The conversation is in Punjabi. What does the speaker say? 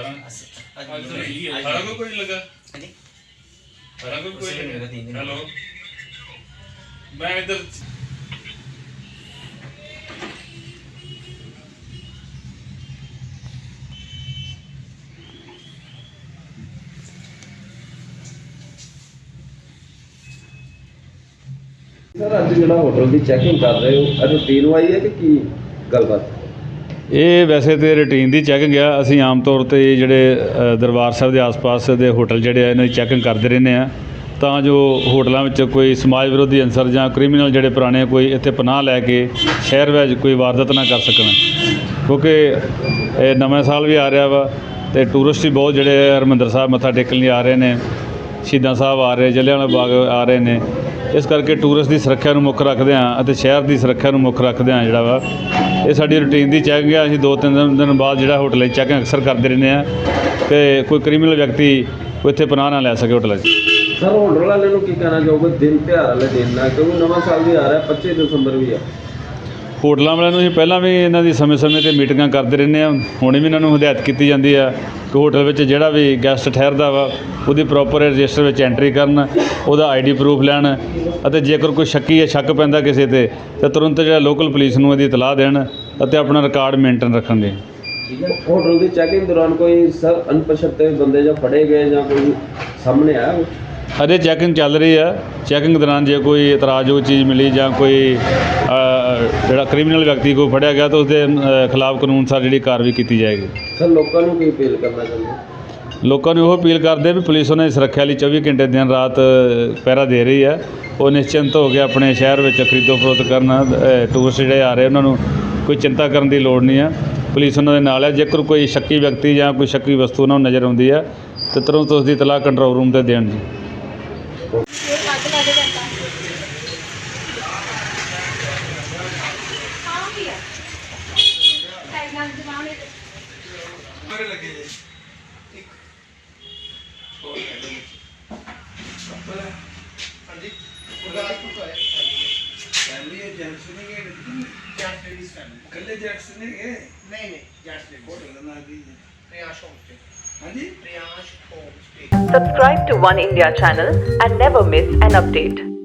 ਅੱਜ ਤਾਂ ਸਾਰਾ ਕੋਈ ਨਹੀਂ ਲੱਗਾ। ਹਾਂਜੀ। ਸਾਰਾ ਕੋਈ ਉਸੇ ਦਿਨ ਲੱਗਾ, ਤਿੰਨ ਕੋਈ ਦਿਨ ਹੈਲੋ ਮੈਂ ਇੱਧਰ ਸਰ ਅੱਜ ਜਿਹੜਾ ਹੋਟਲ ਦੀ ਚੈਕਿੰਗ ਕਰ ਰਹੇ ਹੋ ਰੂਟੀਨ ਵਾਈ ਹੈ ਕਿ ਕੀ ਗੱਲਬਾਤ? ਇਹ ਵੈਸੇ ਤੇ ਰੂਟੀਨ ਦੀ ਚੈਕਿੰਗ ਆ। ਅਸੀਂ ਆਮ ਤੌਰ ਤੇ ਜਿਹੜੇ ਦਰਬਾਰ ਸਾਹਿਬ ਦੇ ਆਸ-ਪਾਸ ਦੇ ਹੋਟਲ ਜਿਹੜੇ ਆ, ਇਹਨਾਂ ਦੀ ਚੈਕਿੰਗ ਕਰਦੇ ਰਹਿੰਦੇ ਆ। ਤਾਂ ਜੋ ਹੋਟਲਾਂ ਵਿੱਚ ਕੋਈ ਸਮਾਜ ਵਿਰੋਧੀ ਅਨਸਰ ਜਾਂ ਕ੍ਰਿਮੀਨਲ ਜਿਹੜੇ ਪੁਰਾਣੇ ਕੋਈ ਇੱਥੇ ਪਨਾਹ ਲੈ ਕੇ ਸ਼ਹਿਰ ਵਿੱਚ ਕੋਈ ਵਾਰਦਾਤ ਨਾ ਕਰ ਸਕਣ। ਕਿਉਂਕਿ ਇਹ ਨਵਾਂ ਸਾਲ ਵੀ ਆ ਰਿਹਾ ਵਾ ਤੇ ਟੂਰਿਸਟ ਵੀ ਬਹੁਤ ਜਿਹੜੇ ਹਰਿਮੰਦਰ ਸਾਹਿਬ ਮੱਥਾ ਟੇਕਣ ਲਈ ਆ ਰਹੇ ਨੇ। ਸ਼ਹੀਦਾਂ ਸਾਹਿਬ ਆ ਰਹੇ ਜਲਿਆਂਵਾਲਾ ਬਾਗ ਆ ਰਹੇ ਨੇ। ਇਸ ਕਰਕੇ ਟੂਰਿਸਟ ਦੀ ਸੁਰੱਖਿਆ ਨੂੰ ਮੁੱਖ ਰੱਖਦੇ ਹਾਂ ਅਤੇ ਸ਼ਹਿਰ ਦੀ ਸੁਰੱਖਿਆ ਨੂੰ ਮੁੱਖ ਰੱਖਦੇ ਹਾਂ ਜਿਹੜਾ ਵਾ। ਇਹ ਸਾਡੀ ਰੁਟੀਨ ਦੀ ਚੈਕਿੰਗ ਆ। ਅਸੀਂ ਦੋ ਤਿੰਨ ਦਿਨ- ਬਾਅਦ ਜਿਹੜਾ ਹੋਟਲ ਦੀ ਚੈਕਿੰਗ ਅਕਸਰ ਕਰਦੇ ਰਹਿੰਦੇ ਹਾਂ ਕਿ ਕੋਈ ਕ੍ਰਿਮੀਨਲ ਵਿਅਕਤੀ ਇੱਥੇ ਪਨਾਹ ਨਾ ਲੈ ਸਕੇ ਹੋਟਲ 'ਚ। ਸਰ, ਹੋਟਲ ਵਾਲੇ ਨੂੰ ਕੀ ਕਹਿਣਾ ਚਾਹੋਗੇ? ਦਿਨ ਤਿਉਹਾਰ ਵਾਲੇ ਦਿਨ ਨਾਲ, ਕਿਉਂਕਿ ਨਵਾਂ ਸਾਲ ਵੀ ਆ ਰਿਹਾ 25 ਦਸੰਬਰ ਵੀ ਆ। ਹੋਟਲਾਂ ਵਾਲਿਆਂ ਨੂੰ ਅਸੀਂ ਪਹਿਲਾਂ ਵੀ ਇਹਨਾਂ ਦੀ ਸਮੇਂ-ਸਮੇਂ ਤੇ ਮੀਟਿੰਗਾਂ ਕਰਦੇ ਰਹਿੰਦੇ ਆ ਹੁਣੇ ਵੀ ਇਹਨਾਂ ਨੂੰ ਹਦਾਇਤ ਕੀਤੀ ਜਾਂਦੀ ਆ ਕਿ ਹੋਟਲ ਵਿੱਚ ਜਿਹੜਾ ਵੀ ਗੈਸਟ ਠਹਿਰਦਾ ਵਾ ਉਹਦੀ ਪ੍ਰੋਪਰ ਰਜਿਸਟਰ ਵਿੱਚ ਐਂਟਰੀ ਕਰਨ ਉਹਦਾ ਆਈਡੀ ਪ੍ਰੂਫ ਲੈਣ ਅਤੇ ਜੇਕਰ ਕੋਈ ਸ਼ੱਕੀ ਜਾਂ ਸ਼ੱਕ ਪੈਂਦਾ ਕਿਸੇ ਤੇ ਤਾਂ ਤੁਰੰਤ ਜਿਹੜਾ ਲੋਕਲ ਪੁਲਿਸ ਨੂੰ ਇਹਦੀ ਇਤਲਾਹ ਦੇਣ ਅਤੇ ਆਪਣਾ ਰਿਕਾਰਡ ਮੇਨਟੇਨ ਰੱਖਣ ਦੇ ਹੈ ਹੋਟਲ ਦੀ ਚੈਕਿੰਗ ਦੌਰਾਨ ਕੋਈ ਸਰ ਅਣਪਛਾਤੇ ਬੰਦੇ ਜਾਂ ਫੜੇ ਗਏ ਜਾਂ ਕੋਈ ਸਾਹਮਣੇ ਆਇਆ? ਅਜੇ ਚੈਕਿੰਗ ਚੱਲ ਰਹੀ ਆ। ਚੈਕਿੰਗ ਦੌਰਾਨ ਜੇ ਕੋਈ ਇਤਰਾਜ਼ਯੋਗ ਚੀਜ਼ ਮਿਲੀ ਜਾਂ ਕੋਈ ਜਿਹੜਾ ਕ੍ਰਿਮੀਨਲ ਵਿਅਕਤੀ ਕੋਈ ਫੜਿਆ ਗਿਆ ਤਾਂ ਉਸਦੇ ਖਿਲਾਫ ਕਾਨੂੰਨ ਅਨੁਸਾਰ ਜਿਹੜੀ ਕਾਰਵਾਈ ਕੀਤੀ ਜਾਏਗੀ। ਸਰ ਲੋਕਾਂ ਨੂੰ ਕੀ ਅਪੀਲ ਕਰਨਾ ਚਾਹੁੰਦੇ ਲੋਕਾਂ ਨੂੰ ਉਹ ਅਪੀਲ ਕਰਦੇ ਵੀ ਪੁਲਿਸ ਉਹਨਾਂ ਦੀ ਸੁਰੱਖਿਆ ਲਈ 24 ਘੰਟੇ ਦਿਨ ਰਾਤ ਪਹਿਰਾ ਦੇ ਰਹੀ ਹੈ ਉਹ ਨਿਸ਼ਚਿੰਤ ਹੋ ਕੇ ਆਪਣੇ ਸ਼ਹਿਰ ਵਿੱਚ ਖਰੀਦੋ ਫਰੋਖਤ ਕਰਨ ਟੂਰਿਸਟ ਜਿਹੜੇ ਆ ਰਹੇ ਉਹਨਾਂ ਨੂੰ ਕੋਈ ਚਿੰਤਾ ਕਰਨ ਦੀ ਲੋੜ ਨਹੀਂ ਆ। ਪੁਲਿਸ ਉਹਨਾਂ ਦੇ ਨਾਲ ਹੈ ਜੇਕਰ ਕੋਈ ਸ਼ੱਕੀ ਵਿਅਕਤੀ ਜਾਂ ਕੋਈ ਸ਼ੱਕੀ ਵਸਤੂ ਉਹਨਾਂ ਨੂੰ ਨਜ਼ਰ ਆਉਂਦੀ ਹੈ ਤਾਂ ਤੁਰੰਤ ਉਸ ਦੀ ਇਤਲਾਹ ਕੰਟਰੋਲ ਰੂਮ ਤੇ ਦੇਣ ਜੀ। ਕੱਲੇ ਜੈਕਸ ਨੇ ਗਏ ਨਹੀਂ ਨਹੀਂ ਜੈਂਟਸ ਨੇ ਹੋਟਲ ਦਾ ਨਾਂ ਕੀ ਹੈ ਪ੍ਰਿਆਸ਼ ਹੋਮਸਟੇ ਹਾਂਜੀ Priyash homestay Subscribe to One India channel and never miss an update.